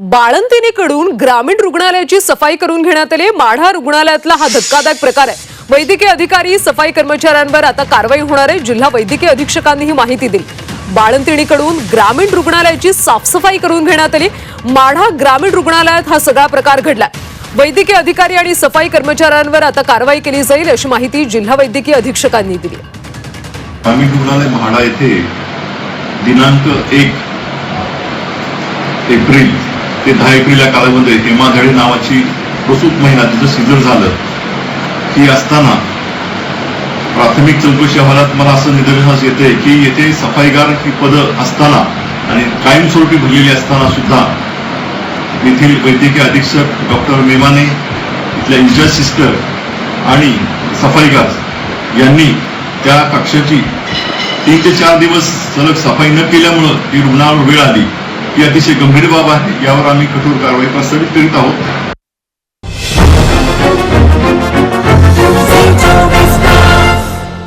बाळंतिनीकडून ग्रामीण रुग्णालयाची सफाई करून घेण्यात आली. माढा रुग्णालयातला हा धक्कादायक प्रकार आहे. वैद्यकीय अधिकारी सफाई कर्मचाऱ्यांवर आता कारवाई होणार आहे. जिल्हा वैद्यकीय अधीक्षकांनी ही माहिती दिली. बाळंतिणीकडून ग्रामीण रुग्णालयाची साफसफाई करून घेण्यात आली. माढा ग्रामीण रुग्णालयात हा सगळा प्रकार घडला वैद्यकीय अधिकारी आणि सफाई कर्मचाऱ्यांवर आता कारवाई केली जाईल अशी माहिती जिल्हा वैद्यकीय अधीक्षकांनी दिली. ग्रामीण रुग्णालय म्हाडा येथे दिनांक एक एप्रिल ते दहा एप्रिल या कालामध्ये हेमा धडे नावाची प्रसूत महिला तिचं सिजर झालं. ही असताना प्राथमिक चौकशी अहवालात मला असं निदर्शनास येते की येथे सफाईगार ही पदं असताना आणि कायमस्वरूपी भरलेली असताना सुद्धा येथील वैद्यकीय अधीक्षक डॉक्टर मेमाने इथल्या इंजिनियर सिस्टर आणि सफाईगार यांनी त्या कक्षाची तीन ते चार दिवस सलग सफाई न केल्यामुळं ही रुग्णावर वेळ आली. ही अतिशय गंभीर बाब आहे. यावर आम्ही कठोर कारवाई प्रस्तावित करीत आहोत.